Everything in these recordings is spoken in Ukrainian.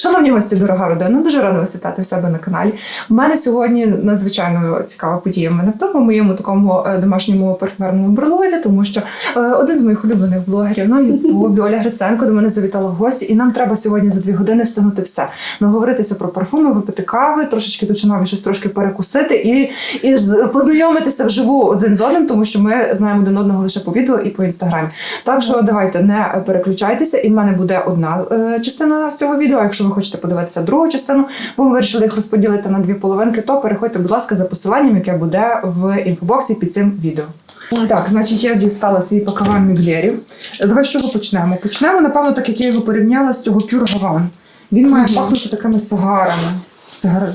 Шановні гості, дорога родина, дуже рада вас вітати в себе на каналі. У мене сьогодні надзвичайно цікава подія. мене в моєму такому е, домашньому парфюмерному берлозі, тому що е, один з моїх улюблених блогерів на Ютубі Оля Гриценко до мене завітала в гості, і нам треба сьогодні за дві години встигнути все. Наговоритися про парфуми, випити кави, трошечки тучинові щось трошки перекусити і, і познайомитися вживу один з одним, тому що ми знаємо один одного лише по відео і по інстаграмі. Так що давайте не переключайтеся, і в мене буде одна е, частина з цього відео. Якщо ви хочете подивитися другу частину, бо ми вирішили їх розподілити на дві половинки, то переходьте, будь ласка, за посиланням, яке буде в інфобоксі під цим відео. Так, значить, я дістала свій пакаван міглєрів. Давай з чого почнемо? Почнемо, напевно, так як я його порівняла з цього Havan. Він має пахнути такими сигарами. Сигар...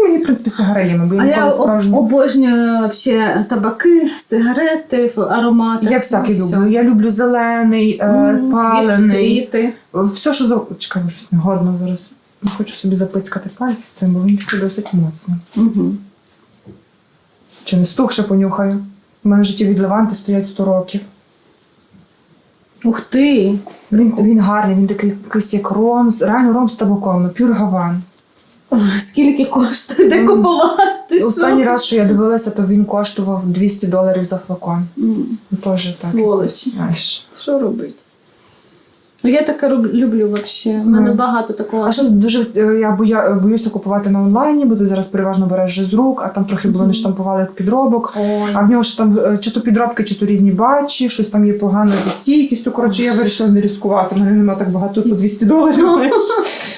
Ну, мені, в принципі, сигареліми, бо я я ніколи об- справжньо. обожнюю вообще табаки, сигарети, аромати. Я всякий ну, люблю. Я люблю зелений, М, палений. Квіти. Все, що за. Чекай, щось негодно зараз. Не хочу собі запицькати пальці цим, бо він такий досить моцний. Угу. Чи не стукше понюхаю? У мене в житті від Леванти стоять 100 років. Ух ти! Він, він гарний, він такий якийсь як ром, реально ром з табаком, ну пюр гаван. Скільки коштує? Де купувати? Останній раз, що я дивилася, то він коштував 200 доларів за флакон. Mm. Теж так. Сволочі. Що робити? Ну, я таке роб- люблю взагалі. У мене Ну. багато такого. А що дуже е, я боя, боюся купувати на онлайні, бо ти зараз переважно береш вже з рук, а там трохи було не штампували як підробок. Ой. А в нього ж там е, чи то підробки, чи то різні бачі, щось там є погано зі стійкістю. Коротше, я вирішила не ризикувати. Мене немає так багато по 200 доларів. Знаєш,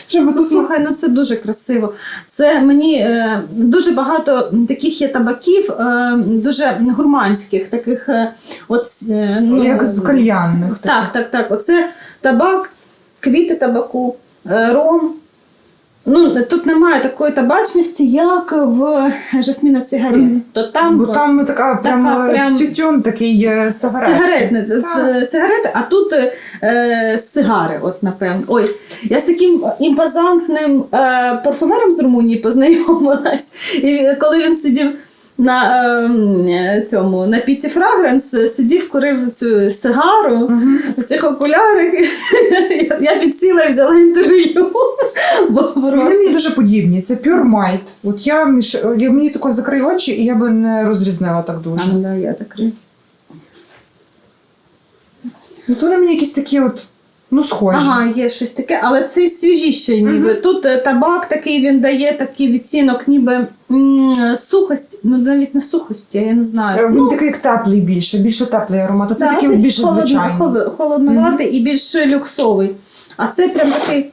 щоб Ну, слухай, ну це дуже красиво. Це мені е, дуже багато таких є табаків, е, дуже гурманських, таких е, от е, ну, як з кальянних. Так, так, так. Оце табак, квіти табаку, е, ром. Ну, тут немає такої табачності, як в жасміна цигарет. Мгм. То там, Бо там така Така прям- тютюн такий сигарет. Сигаретне, Так. с- сигарети, а тут е, сигари, от напевно. Ой, я з таким імпозантним е, парфумером з Румунії познайомилась. І коли він сидів на е, цьому на піті Фрагранс, сидів, курив цю сигару в цих окулярах. Я- Я підсіла і взяла інтерв'ю. Вони мені дуже подібні. Це Pure Mild. От я між я мені тако закрию очі, і я би не розрізнила так дуже. ну, да, я закрию. Ну то вони мені якісь такі, от ну схожі. Ага, є щось таке, але це свіжіше ніби. Тут е, табак такий він дає такий відцінок, ніби сухость, ну навіть не сухості, я не Е, знаю. Він Ну, такий як теплий більше, більше теплий аромат. А це да, такий більше холодно- звичайний. холод- холодноватий і більш люксовий. А це прям такий.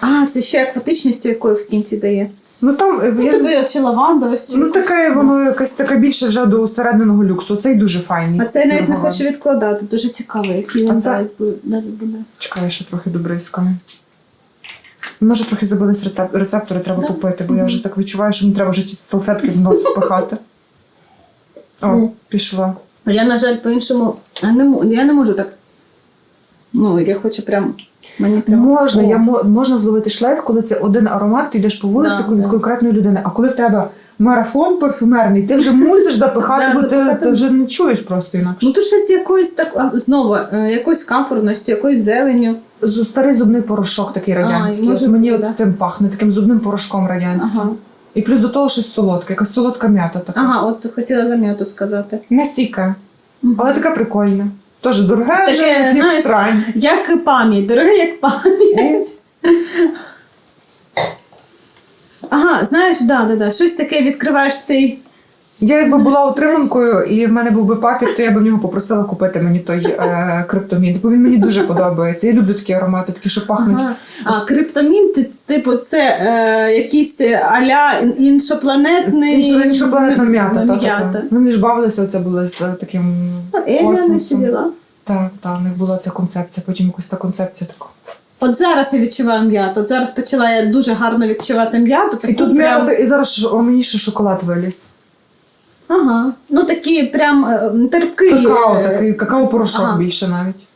А, це ще акватичністю, якою в кінці дає. Ну там е, Ну, я, тобі чи лаванда, ось чи ну таке воно якась така більше вже до усередненого люксу. Цей дуже файний. А це я навіть не хочу відкладати. Дуже цікаво, який він це- буде- буде. Ще трохи добризками. Може, трохи забились рецептори, треба Да. тупити, бо я вже так відчуваю, що мені треба вже ті салфетки в нос пихати. О, пішла. Я, на жаль, по-іншому я не, я не можу так. Ну, я хочу прям. Мені прям. Можна, О. я, можна зловити шлейф, коли це один аромат, ти йдеш по вулиці Да, від да. конкретної людини. А коли в тебе марафон парфюмерний, ти вже мусиш запихати, бо ти, ти вже не чуєш просто інакше. Ну тут щось якоюсь так знову, е, якоюсь комфортністю, якоюсь зеленню. Старий зубний порошок такий радянський. може От мені бути, от да. цим пахне, таким зубним порошком радянським. Ага. І плюс до того щось солодке, якась солодка м'ята така. Ага, от хотіла зам'яту сказати. Не стійке, Мгм. але таке прикольне. Теж дороге, Таке, вже, як знаєш, срань. Як пам'ять, дороге, як пам'ять. Ага, знаєш, да, да, да. Щось таке відкриваєш цей. Я якби була утриманкою, і в мене був би папір, то я б в нього попросила купити мені той е, криптомін, бо він мені дуже подобається. Я люблю такі аромати, такі, що пахнуть. Ага. А ти- типу, це е, якийсь аля іншопланетний. Інша- Іншопланетна м'ята. Та, та, м'ята. та. Вони ж бавилися оце були з е, таким Ну, Еліани космосом. сиділа. Так, так, в них була ця концепція, потім якась та концепція така. От зараз я відчуваю м'яту. От зараз почала я дуже гарно відчувати м'яту. І таку тут прям- м'ята, і зараз о, мені ще шоколад виліз. Ага. Ну такі прям е. Какао е, такий, какао-порошок Ага. більше навіть.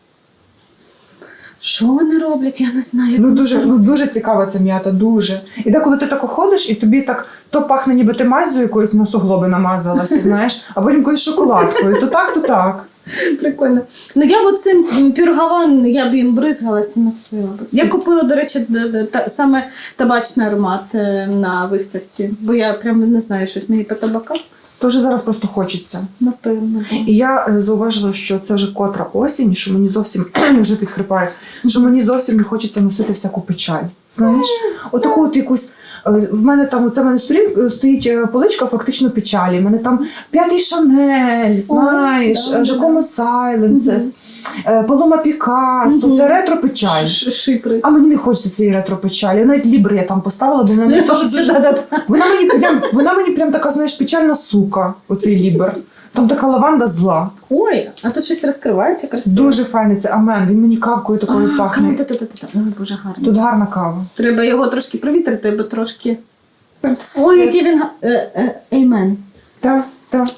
Що вони роблять, я не знаю. Як Ну вони дуже, ну дуже цікава ця м'ята, дуже. І деколи ти так ходиш, і тобі так то пахне, ніби ти мазю якоюсь на суглоби намазалася, знаєш, а потім якоюсь шоколадкою. То так, то так. Прикольно. Ну я б оцим м, пюргаван, я б їм бризгалася носила б. Я купила, до речі, д- д- та, саме табачний аромат е, на виставці, бо я прямо не знаю, щось мені по табакам. То вже зараз просто хочеться. Напевно. І я е, зауважила, що це вже котра осінь, що мені зовсім вже підхрипає, що мені зовсім не хочеться носити всяку печаль. Знаєш, отаку от якусь. е, В мене там це в мене сторін, стоїть е, поличка фактично печалі. У мене там п'ятий Шанель, знаєш, е, Жакомо Сайленсес, е, Палома Пікассо. Це ретро печаль. Шипри. А мені не хочеться цієї ретро печалі. Навіть лібри я там поставила, бо вона мені теж вона мені прям, вона мені прям така, знаєш, печальна сука, оцей лібер. Там така лаванда зла. Ой, а тут щось розкривається красиво. Дуже файний це амен. Він мені кавкою такою А, пахне. та-та-та-та. Ой, Боже, гарно. Тут гарна кава. Треба його трошки провітрити, бо трошки. Ой, який він. га- е, е, Еймен. Так, так.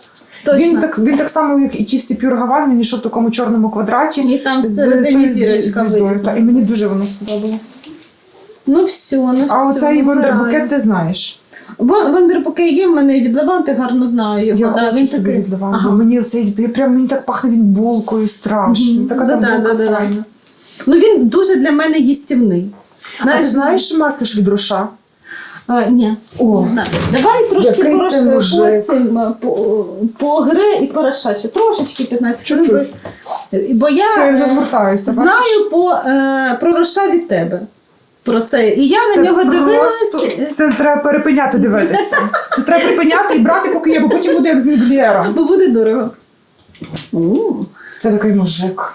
Точно. Він так, він так само, як і ті всі пюргаван, він йшов в такому чорному квадраті. І там всередині зірочка вирізана. І мені дуже воно сподобалося. Ну все, ну все. А оцей вандербукет ти знаєш. Вон- Вандербуке є в мене від Леванти, гарно знаю його. Я да, хочу він собі такий. від Лаванди. Ага. Мені оцей, прям мені так пахне він булкою страшно. Така там Да-да, булка да-да. файна. Ну він дуже для мене їстівний. А ти знаєш мастиш від руша? А, ні, О, не знаю. Давай трошки який порош... мужик. по цим е, по, по гри і пороша ще. Трошечки 15 Чуть-чуть. хвилин. Бо я Все, я вже е, звертаюся. бачиш? знаю по, е, про роша від тебе. Про це. І я на нього дивилась. просто- Це треба перепиняти дивитися. Це треба припиняти і брати, поки є, бо потім буде як з Мюглєром. Бо буде дорого. Це такий мужик.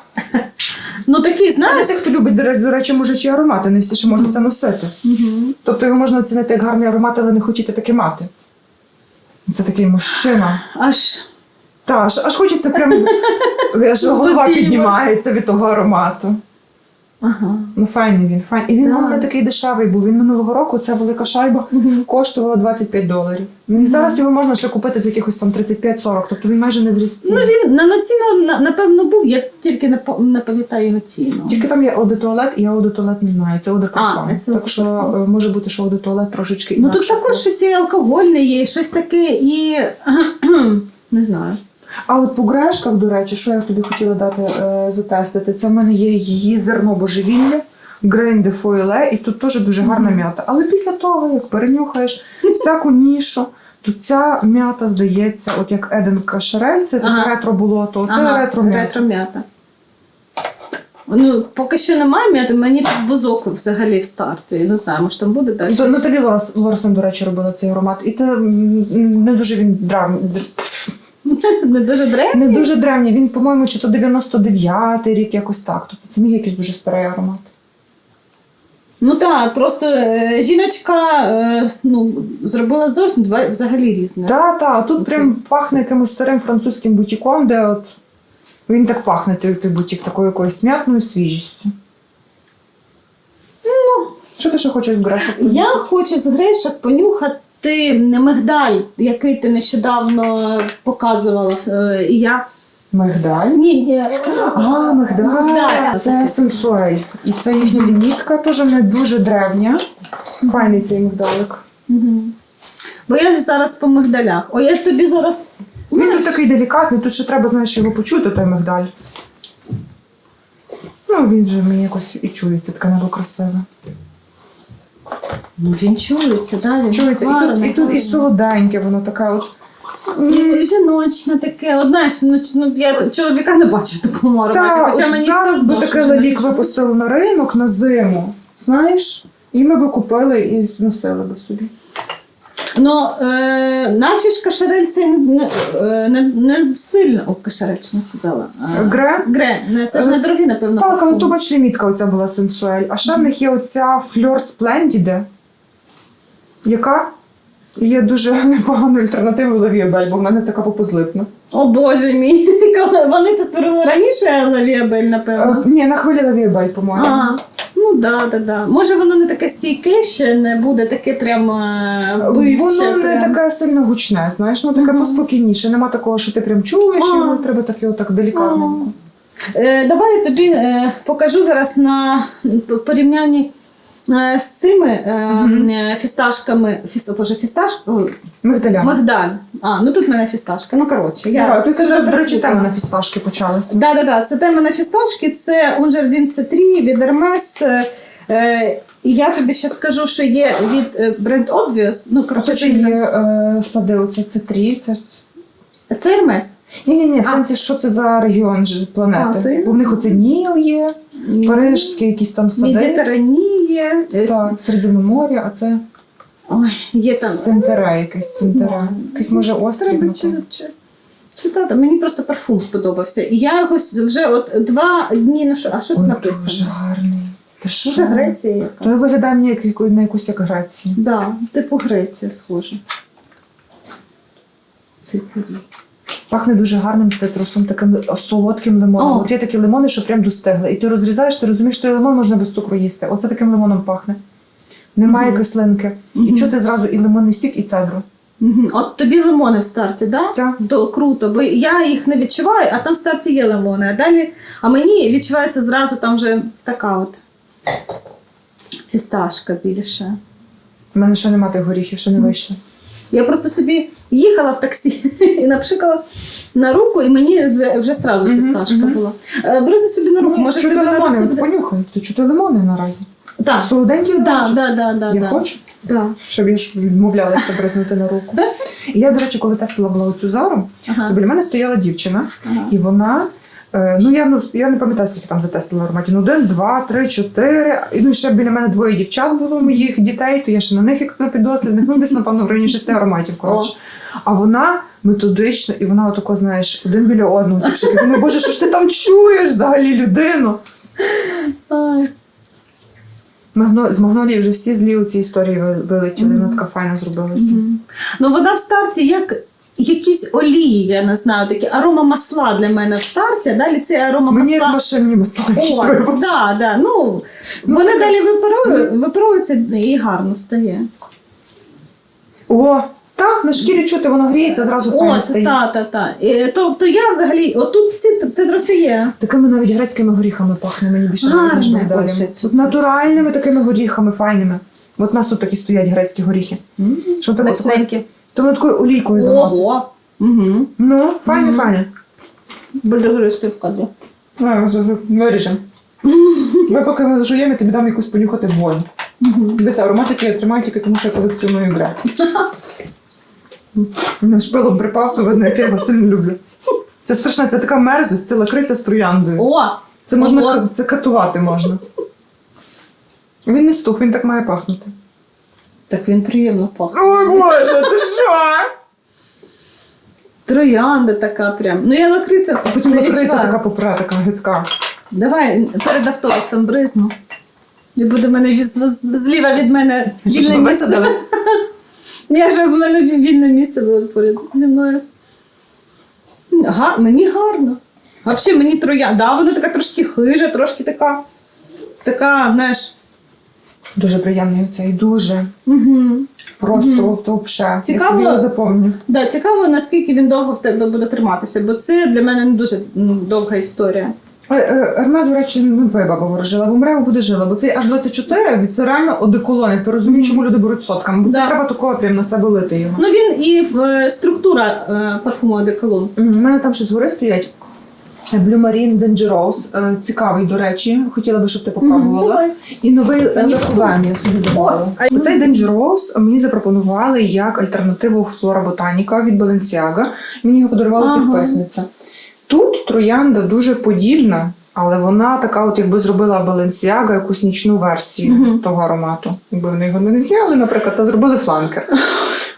Ну такий, знаєш. тих, хто любить, до речі, до речі, мужичі аромати, не всі ще можуть це носити. Угу. Тобто його можна оцінити як гарний аромат, але не хотіти таке мати. Це такий мужчина. Аж Та, аж, аж хочеться прям. Аж голова піднімається від того аромату. Ага. Ну, файний він, файний. І він Так. у мене такий дешевий був. Він минулого року, ця велика шайба, коштувала 25 доларів. Ну, і зараз його можна ще купити за якихось там 35-40, тобто він майже не зріс Ну він на, на ціну напевно був, я тільки не, пам'ятаю його ціну. Тільки там є одетуалет, і я одетуалет не знаю. Це А, одекарфон. це Так що е, може бути, що одетуалет трошечки Ну тут також щось і алкогольне є, щось таке, і не знаю. А от по грешках, до речі, що я тобі хотіла дати е, затестити, це в мене є її зерно божевілля, Грейн де Фойле, і тут теж дуже гарна м'ята. Але після того, як перенюхаєш всяку нішу, то ця м'ята здається, от як Еден Кашерель, це таке Ага. ретро болото, це Ага, ретро м'ята. Ну, поки що немає м'яти, мені тут бузок взагалі в старті. Я не знаю, може там буде далі. То Наталі Лоресен, до речі, робила цей аромат. І це м, не дуже він драм... Не дуже древній. не дуже древній. Він, по-моєму, чи то 99-й рік, якось так. Тобто це не якийсь дуже старий аромат. Ну так, просто е, жіночка е, ну, зробила зовсім два взагалі різне. Так, так, а тут прям пахне якимось старим французьким бутіком, де от він так пахне, той, той бутік, такою якоюсь м'ятною свіжістю. Ну, що ти ще хочеш з грешок? Я хочу з гришок понюхати мигдаль, який ти нещодавно показувала. е, І я Мигдаль. ні, ні, А, мигдаль. Мигдаль. Це сенсуель. І це їхня лімітка, теж не дуже древня. Файний цей мигдалик. Мгм. Бо я ж зараз по мигдалях. О, я тобі зараз. Він тут такий делікатний, тут ще треба, знаєш, його почути, той мигдаль. Ну, він же мені якось і чується, таке небо красиве. Ну він чується, да? Він Чується, і тут, і тут і солоденьке, воно таке от. І жіночне таке, одна ну, ну я чоловіка не бачу в такому ароматі. Та, хоча от мені зараз би таке лалік випустили на ринок на зиму, знаєш? І ми би купили і носили би собі. Ну, е, наче ж кашарель це не, не, не, не сильно. О, кашарель, не сказала. А, Гре? Гре, не, це ж не дорогі, напевно. Так, але парфуми. бач лімітка оця була сенсуель. А ще в них є оця фльор Сплендіде, яка є дуже непоганою альтернативою Лавіабель, бо вона не така попозлипна. О Боже мій. Коли Вони це створили раніше, Лавіабель, напевно. Е, Ні, на хвилі Лавіабель, по-моєму. А, ну да, да, да. Може воно не таке стійке ще, не буде таке прям бивче. Воно не прям. таке сильно гучне, знаєш, воно таке Мгм. поспокійніше. Нема такого, що ти прям чуєш, А. його треба так його так делікатненько. Е, давай я тобі е, покажу зараз на порівнянні з цими е, е, фісташками, фіс, боже, фісташ, Мигдаляна. мигдаль. А, ну тут в мене фісташка. Ну коротше, я ти все зараз, до речі, перепутала. тема на фісташки почалася. Да, да, да. Це тема на фісташки, це Унжардін C3 від Hermes. Е, е, і я тобі ще скажу, що є від е, бренд Obvious. Ну, коротше, це це, є е, сади, оце це трі, це... це Hermes. Ні-ні-ні, в А. сенсі, що це за регіон ж А, то планети? не У них оце Ніл є, Парижські якісь там сади. Медітеранія. Так, Середземномор'я, а це Ой, є там. Сентера якесь, Сентера. Якийсь може острів. Треба напевно. чи, чи, читати. Мені просто парфум сподобався. І я його вже от два дні ношу. А що тут Ой, написано? дуже гарний. Ти що? Дуже Греція То якась. виглядає мені як, яку- на якусь як Грецію. Да, типу Греція схоже. Цифрі. Пахне дуже гарним цитрусом, таким солодким лимоном. О. От є такі лимони, що прям достигли. І ти розрізаєш, ти розумієш, що лимон можна без цукру їсти. Оце таким лимоном пахне. Немає Мгм. кислинки. І чути зразу і лимонний сік, і цедру. От тобі лимони в старті, да? Так. То круто, бо я їх не відчуваю, а там в старті є лимони. А далі, а мені відчувається зразу там вже така от фісташка більше. У мене ще немає тих горіхів, ще не вийшло. Я просто собі їхала в таксі і напшикала на руку, і мені вже сразу Мгм, фісташка була. Е, собі на руку, може тобі лимони, понюхай. Ти чути лимони наразі. Так, Солоденькі да, да, да, да, Я да. хочу, Да. щоб я ж відмовлялася бризнути на руку. Я, до речі, коли тестила була цю зару, Ага. то біля мене стояла дівчина, Ага. і вона. Е, Ну, я, ну, я не пам'ятаю, скільки там затестила ароматів. Один, два, три, чотири. І ну, ще біля мене двоє дівчат було моїх дітей, то я ще на них як на підослідних, ну десь, напевно, в районі шести ароматів. Коротше. А вона методична, і вона отако, знаєш, один біля одного. Я думаю, боже, що ж ти там чуєш взагалі людину? Магно... З Магнолії вже всі злі у цій історії вилетіли, вона така файна зробилася. Ну, вона в старті як якісь олії, я не знаю, такі арома масла для мене в старті, а далі ці арома Мені машинні масла якісь О, да, да. Ну, Ну, вони це- далі випарують, випаруються і гарно стає. О, так, на шкірі чути, воно гріється, зразу файно От, стає. та, та, Тобто я взагалі, отут всі цитруси є. Такими навіть грецькими горіхами пахне мені більше навіть, ніж Гарне більше От натуральними такими горіхами, файними. От у нас тут такі стоять грецькі горіхи. Що це таке? Смачненькі. То воно такою олійкою замастить. Ого. Угу. Ну, файне, Мгм. файне. Бульдогристи в кадрі. А, вже, вже виріжемо. Ми поки ми зажуємо, я тобі дам якусь понюхати вонь. Дивися, ароматики я тримаю тільки тому, що я колекціоную грець. Мене шпилом припав, то видно, як я його сильно люблю. Це страшна, це така мерзость, це лакриця з трояндою. О! Це можна це катувати можна. Він не стух, він так має пахнути. Так він приємно пахне. Ой Боже, ти що? Троянда така прям. Ну я лакриця Потім не лакриця така попра, така гидка. Давай перед автобусом бризну. Не буде мене від, зліва від мене вільне місце. Я ж в мене вільне місце було поряд зі мною. Гар, мені гарно. Взагалі мені троя. Да, вона така трошки хижа, трошки така. Така, знаєш. Дуже приємний цей, дуже. Угу. Просто Мгм. от. Цікаво. Я собі його запомню. Да, цікаво, наскільки він довго в тебе буде триматися, бо це для мене не дуже довга історія. Е, е, Ерме, до речі, ну твоя баба ворожила, бо мрево буде жила, бо цей аж 24 це реально одеколон. Я розумію, чому люди беруть сотками, бо Да. це треба такого прям на себе лити його. Ну він і е, структура е, парфуму Одеколон. У мене там ще згори стоять. Dangerous, е, цікавий, до речі, хотіла би, щоб ти попробувала. І новий Мені я собі замовила. О, а- Оцей мені запропонували як альтернативу Flora Botanica від Balenciaga. Мені його подарувала Ага. підписниця. Тут троянда дуже подібна, але вона така, от якби зробила Balenciaga якусь нічну версію Мгм. того аромату. Якби вони його не зняли, наприклад, а зробили фланкер.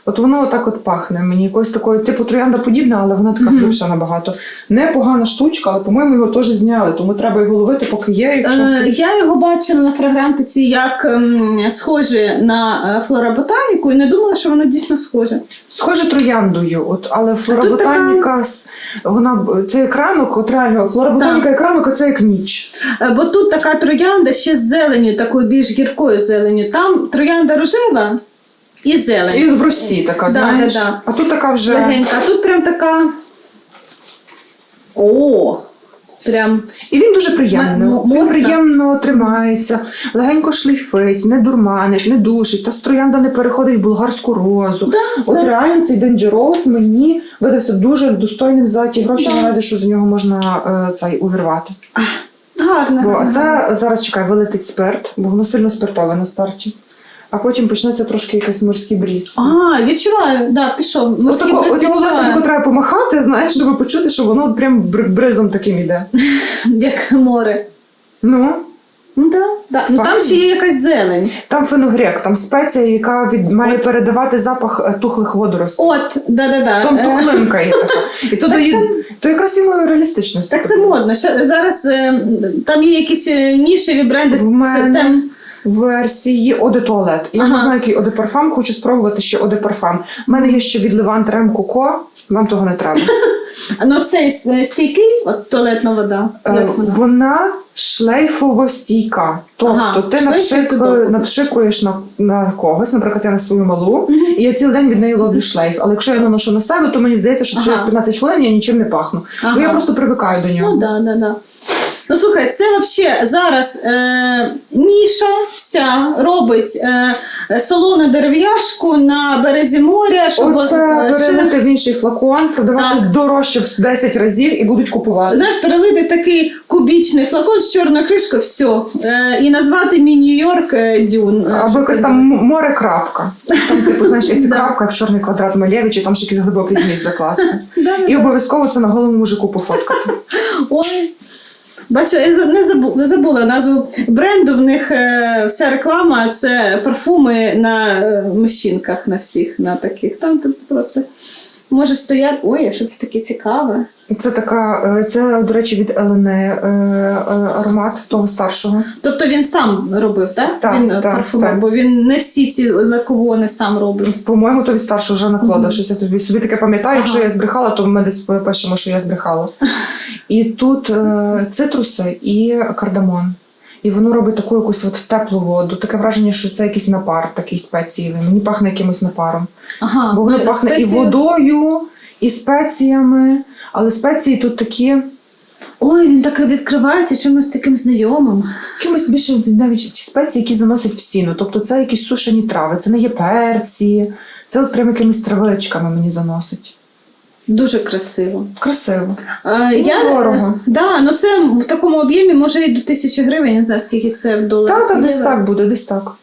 От воно отак от пахне. Мені якось такою, типу, троянда подібна, але вона така глибша набагато. Непогана штучка, але, по-моєму, його теж зняли, тому треба його ловити, поки є. Якщо Е, я його бачила на фрагрантиці як ем, схоже на е, флоработаніку і не думала, що воно дійсно схоже. Схоже трояндою, от, але флоработаніка, с- вона це як ранок, от реально, флоработаніка як ранок, а це як ніч. Е, Бо тут така троянда ще з зеленю, такою більш гіркою зеленю. Там троянда рожева і зелень. І в росі така, Да, знаєш. да, да. А тут така вже. Легенька. А тут прям така. О! Прям І він дуже приємний. Він приємно тримається, легенько шлейфить, не дурманить, не душить. Та троянда не переходить в болгарську розу. Да, От да. реально цей Dangerous мені видався дуже достойним за ті гроші, Да. наразі, що за нього можна е, цей увірвати. гарно. Бо гарно. це зараз чекай, вилетить спирт, бо воно сильно спиртове на старті. А потім почнеться трошки якийсь морський бріз. А, відчуваю, да, пішов. Морський Отако, бриз от його власне відчуваю. тако треба помахати, знаєш, щоб почути, що воно от прям бр- бризом таким іде. Як море. Ну, Ну, да, да. ну там ще є якась зелень. там феногрек, там спеція, яка від, має передавати запах е, тухлих водоростей. От, да-да-да. Там Е, тухлинка є така. І то, Так дає, то якраз йому реалістичність. Так це модно. Ще, зараз е, там є якісь е, нішеві бренди. В Це там- версії Оде Туалет. Я Ага. не знаю, який Оде Парфам, хочу спробувати ще Оде Парфам. У мене є ще від Левант Рем Коко, вам того не треба. Ну, цей е, стійкий, от туалетна вода. Е, Як вона? Вона шлейфово стійка. Тобто Ага, ти шлейф напшик, напшикуєш на, на когось, наприклад, я на свою малу, і я цілий день від неї ловлю шлейф. Але якщо я наношу на себе, то мені здається, що Ага. через 15 хвилин я нічим не пахну. Бо Ага. я просто привикаю до нього. Ну да, да, да. Ну слухай, це взагалі зараз е, ніша вся робить е, солону дерев'яшку на березі моря, щоб Оце е, перелити в інший флакон, продавати Так. дорожче в 10 разів і будуть купувати. Знаєш, перелити такий кубічний флакон з чорною кришкою, все. Е, і назвати мій Нью-Йорк е, Дюн. Е, Або якась там м- море крапка. Там, типу, знаєш, ці крапка, як чорний квадрат Малєвича, там ще якийсь глибокий зміст закласти. Да, да, І да. обов'язково це на голому мужику пофоткати. Ой. Бачу, я не забула, не забула назву бренду. В них е, вся реклама це парфуми на е, мужчинках, на всіх, на таких. Там тут просто може стояти. Ой, що це таке цікаве? Це така, е, це, до речі, від Елене е, е, аромат того старшого. Тобто він сам робив, так? Так, він так, парфумер, так. бо він не всі ці лаковони сам робить. По-моєму, то від старшого Жана Клода. Щось я тобі собі таке пам'ятаю. Якщо я збрехала, то ми десь пишемо, що я збрехала. І тут е, цитруси і кардамон. І воно робить таку якусь от теплу воду. Таке враження, що це якийсь напар такий спеційний. Мені пахне якимось напаром. Ага, Бо воно ну, пахне і водою, і спеціями. Але спеції тут такі Ой, він так відкривається чимось таким знайомим. якимось більше навіть ті спеції, які заносять в сіну. Тобто це якісь сушені трави, це не є перці, це от прям якимись травичками мені заносить. Дуже красиво. Красиво. Е, Ну, я, дорого. Да, ну це в такому об'ємі може і до тисячі гривень, я не знаю, скільки це в доларах. Та, та десь так буде, десь так.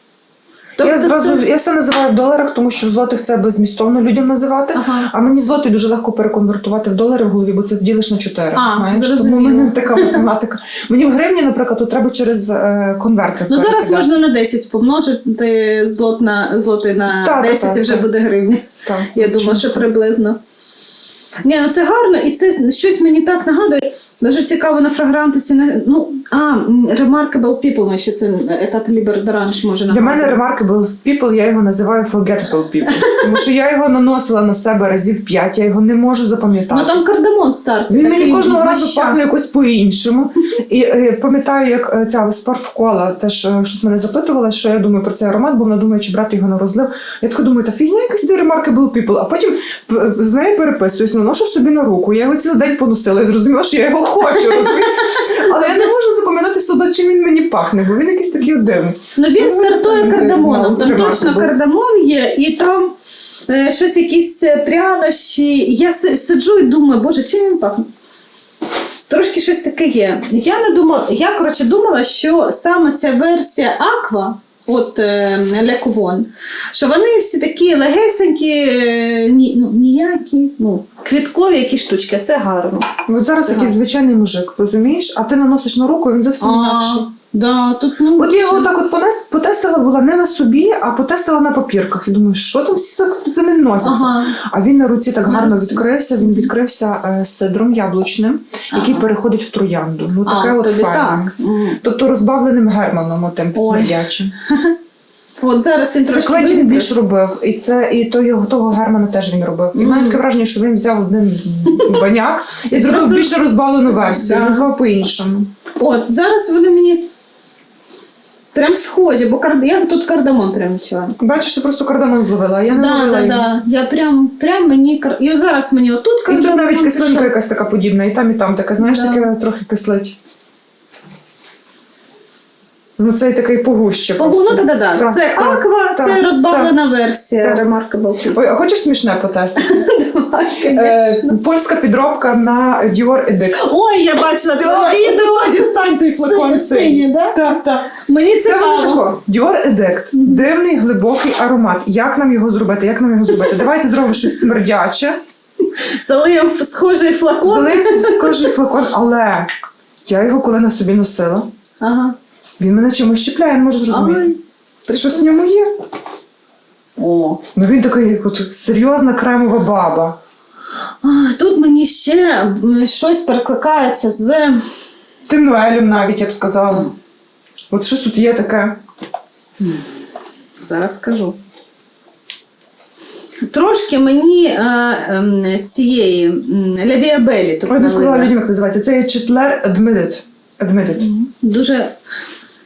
Тобто я зразу це- я все називаю в доларах, тому що в злотих це безмістовно людям називати. Ага. А мені злотий дуже легко переконвертувати в долари в голові, бо це ділиш на 4. А, знаєш, тому в мене така математика. Мені в гривні, наприклад, то треба через е, конвертер. Ну зараз перекидати. можна на 10 помножити злот на злоти на Та, та, 10 та, і вже та. буде гривні. Так, Я думаю, що приблизно. Ні, ну це гарно, і це щось мені так нагадує. Дуже цікаво на фрагрантиці. Ну, а, Remarkable People, ми ще це етат Лібер Доранж може Для мене Remarkable People, я його називаю Forgettable People. Тому що я його наносила на себе разів 5, я його не можу запам'ятати. Ну там кардамон в старті. Він мені кожного разу пахне якось по-іншому. І е, пам'ятаю, як е, ця спарфкола теж е, щось мене запитувала, що я думаю про цей аромат, бо вона думає, чи брати його на розлив. Я така думаю, та фігня якась де Remarkable People. А потім п- з нею переписуюсь, наношу собі на руку. Я його цілий день поносила і зрозуміла, що я його хочу. розумієш? Але я не все одно, чим він мені пахне, бо він якийсь такий дивний. Ну він Ну, стартує кардамоном. Там точно кардамон є, і там е, щось якісь е, прянощі. Я сиджу і думаю, боже, чим він пахне? Трошки щось таке є. Я не думала, я коротше думала, що саме ця версія Аква. От е, Лековон, що вони всі такі легесенькі, е, ні, ну, ніякі, ну, квіткові якісь штучки, це гарно. От зараз якийсь звичайний мужик, розумієш, а ти наносиш на руку, він зовсім інакший. да, тут, ну, От я його так от понес- потестила була не на собі, а потестила на папірках. І думаю, що там всі так це не носяться. Ага. А він на руці так гарно відкрився. Він відкрився е, сидром яблучним, який Ага. переходить в троянду. Ну А, таке от тобі файне. так. Тобто розбавленим германом, отим смердячим. От зараз він Це трошки Квентін вибрав. більш робив, і це і то його того германа теж він робив. І в мене таке враження, що він взяв один баняк і зробив більше розбавлену версію, Да. назвав по-іншому. От зараз вони мені. Прям схожі, бо кар... я тут кардамон прям відчуваю. Бачиш, ти просто кардамон зловила, а я не Да, ловила да, його. да. Я прям, прям мені кар... І зараз мені отут І тут кардамон. навіть кислинка пішов. якась така подібна, і там, і там така, знаєш, Да. таке трохи кислить. Ну, цей такий погуще. Погу, ну да, да, да. Так, Це так, аква, так, це розбавлена версія Так. Remarkable. Ой, а хочеш смішне потестити? Давай, Е. Польська підробка на Dior Edict. Ой, я бачила це відео. Дістань той флакон синє, да? Так, так. Мені Це цікаво. тако. Dior Edict. Дивний глибокий аромат. Як нам його зробити? Як нам його зробити? Давайте зробимо щось смердяче. Залиємо схожий флакон. Залиється кожен флакон, але я його коли на собі носила, Ага. Він мене чимось чіпляє, я не можу зрозуміти. Щось в ньому є. О. Ну він такий от, серйозна кремова баба. Тут мені ще щось перекликається з. Тим Ноелем навіть я б сказала. От щось тут є таке. Зараз скажу. Трошки мені е, ем, цієї тут Ой, не сказала людям, як називається. Це є Четлер Admitted. Admitted. Дуже.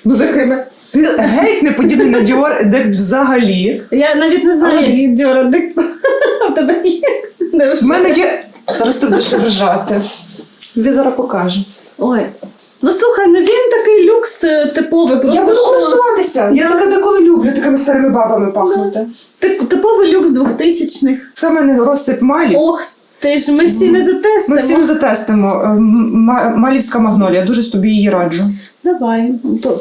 Ну такими. Ти геть не подібний на Dior Edict взагалі. Я навіть не знаю, Але- як їх дьорати. В тебе є. Де В мене є. Зараз ти будеш ржати. Тобі зараз покажу. Ой. Ну слухай, ну він такий люкс е, типовий. Просто Я буду що- користуватися. Я таке деколи люблю такими старими бабами пахнути. Тип- Типовий люкс 2000-х. Це в мене розсип малі. Ох ти ж, ми всі не затестимо. Ми всі не затестимо. Е, Малівська магнолія. Дуже тобі її раджу. Давай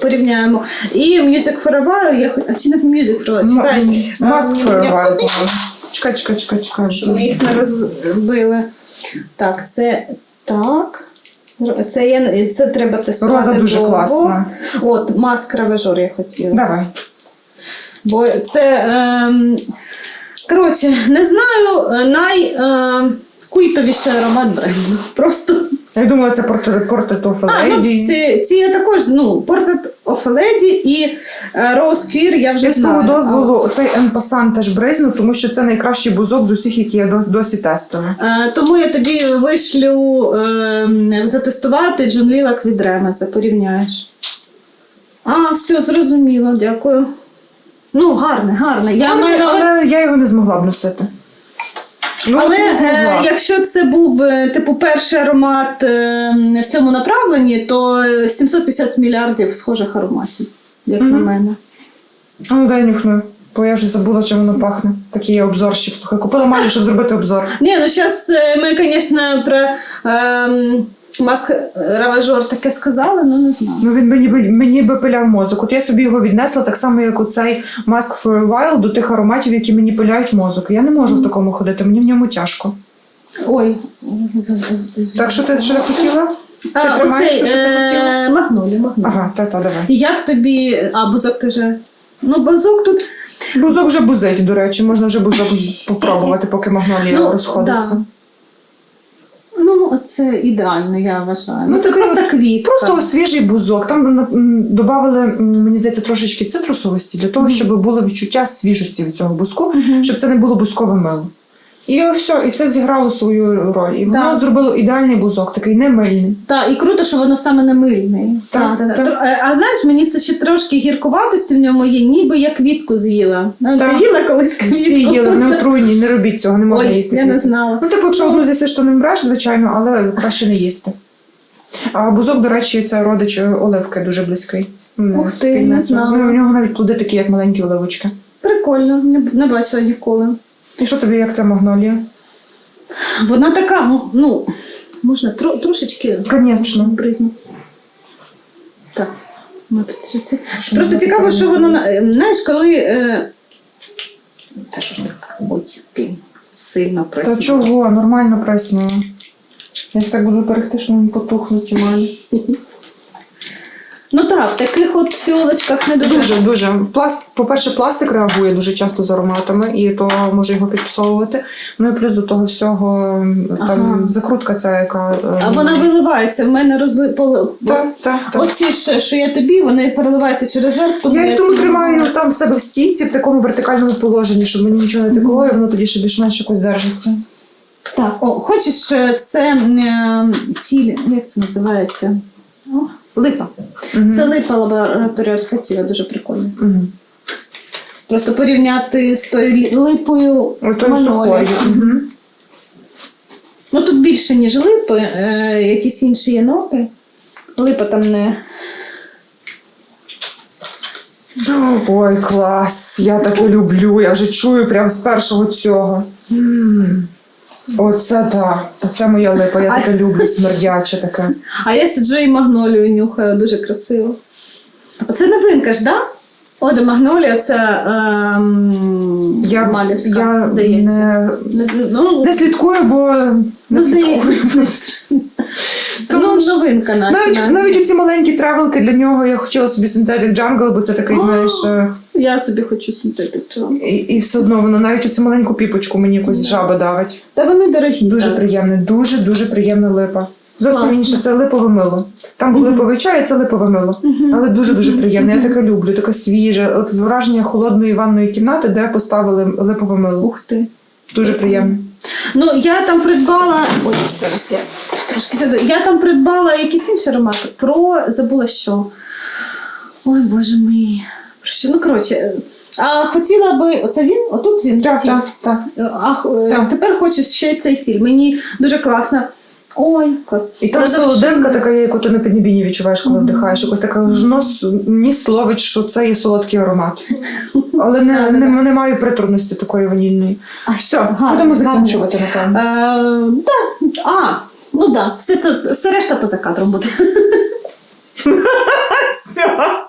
порівняємо. І Music for a While, я хоч... А чи не Music for a While? Чекай. Маск А, for a while. Чекай, чекай, чекай, чекай. Ми їх не розбили. Так, це так. Це, я, це треба тестувати. Роза дуже довго. класна. От, маск равежор я хотіла. Давай. Бо це. Ем, коротше, не знаю, е, най. Е, Культовіший аромат бренду. Просто. Я думала, це портрет of a А, ну, Lady. ці, ці я також, ну, Portrait of a Lady і е, Rose Queer я вже Я з того знаю. дозволу оцей Енпасан теж бризну, тому що це найкращий бузок з усіх, які я досі тестила. Е, Тому я тобі вишлю е, затестувати Джон Лілак від Ремеса, порівняєш. А, все, зрозуміло, дякую. Ну, гарне, гарне. Я але, маю але я його не змогла б носити. Ну, Але е, якщо це був е, типу перший аромат е, в цьому направленні, то 750 мільярдів схожих ароматів, як на Мгм. мене. А ну дай нюхну, бо я вже забула, чим воно пахне. Такий обзорщик. Слухай, купила мамі, щоб зробити обзор. Ні, ну зараз ми, звісно, про ем, маск раважор таке сказали, ну не знаю. Ну він мені, би- мені би пиляв мозок. От я собі його віднесла так само, як оцей Mask for a While до тих ароматів, які мені пиляють мозок. Я не можу в такому ходити, мені в ньому тяжко. Ой, Так що ти що ти хотіла? а, ти тримаєш оцей, що ти е, магнолі, магнолі. Ага, та-та, давай. І як тобі. А, бузок ти вже. Ну, бузок тут. Бузок вже бузить, до речі, можна вже бузок попробувати, поки магнолія Ну, розходиться. да. Ну, це ідеально, я вважаю. Ну, Ну, це це просто квітка. Просто свіжий бузок. Там м, додали, м, мені здається, трошечки цитрусовості для того, щоб було відчуття свіжості від цього бузку, Мгм. щоб це не було бузкове мило. І все, і це зіграло свою роль. І воно Так. зробило ідеальний бузок, такий не мильний. Так, і круто, що воно саме не мильне. Так, Так, так, так. А знаєш, мені це ще трошки гіркуватості в ньому є, ніби я квітку з'їла. Ну. Ти їла колись квітку? Всі їли, не отруйні, не робіть цього, не можна Ой, їсти. я не знала. Ну, типу, якщо одну з'їсиш, то не вмреш, звичайно, але краще не їсти. А бузок, до речі, це родич оливки дуже близький. Ну, Ух ти, не знала. Ну, У нього навіть плоди такі, як маленькі оливочки. Прикольно, не бачила ніколи. І що тобі, як ця магнолія? Вона така, ну, ну можна тро, трошечки Звісно. бризну. Так. Ну, тут що це? Що Просто воно цікаво, що воно, на- е, знаєш, коли. Е... Та що ж таке? Ой, блін, сильно Та чого? Нормально преснула. Я так буду берегти, що вони потухнуть і малі. Ну так, в таких от фіолочках не дуже. Дуже, дуже. В пласт, по-перше, пластик реагує дуже часто з ароматами, і то може його підпсовувати. Ну і плюс до того всього там Ага. закрутка ця, яка. е, А вона виливається. В мене розли... пол- Так, так, так. Оці ж, що я тобі, вони переливаються через верх. Я їх тому тримаю там в себе в стійці в такому вертикальному положенні, щоб мені нічого не текло, і воно тоді ще більш-менш якось держиться. Так, о, хочеш, е, це е, ціль, як це називається? О, Липа. Мгм. Це липа лабораторія фатіва, дуже прикольно. Мгм. Просто порівняти з тою липою Отою манолі. сухою. Ну тут більше, ніж липи, е, якісь інші є ноти. Липа там не. Ой, клас! Я таке люблю. Я вже чую прям з першого цього. М. Оце так. Це моя липа. Я таке люблю, смердяче таке. А я сиджу і магнолію нюхаю, дуже красиво. Оце новинка ж, да? Ода Магнолія, це ем, Я, Малівська, я здається. не, Не, ну, не слідкую, бо не ну, слідкую. Тому ну, новинка наче. Навіть, навіть. ці маленькі тревелки для нього я хотіла собі Synthetic Jungle, бо це такий, знаєш, е, Я собі хочу синтетик і, і все одно воно навіть оцю маленьку піпочку мені якось Да. жаба давить. Та вони дорогі. Дуже так. приємне, дуже дуже приємна липа. Зовсім Класно. інше, це липове мило. Там Мгм. липовий чай, а це липове мило. Мгм. Але дуже дуже Мгм. приємне. Я таке люблю, таке свіже. От враження холодної ванної кімнати, де поставили липове мило. Ух ти. Дуже приємно. Ну, я там придбала. Ой, зараз я трошки сяду. Я там придбала якісь інші аромати. Про забула що. Ой, боже мій. Що? Ну, коротше. А хотіла би. Оце він? Отут він? Так, так, так. А Так. тепер хочу ще цей тіль. Мені дуже класно. Ой, клас. І там солоденька така, яку ти на піднебінні відчуваєш, коли вдихаєш. Якось така нос ніс ловить, що це є солодкий аромат. Але не, Да, да, не, да. немає приторності такої ванільної. А, Все, гарно, будемо закінчувати, напевно. Е, да. А, ну так, да. все це все решта поза кадром буде.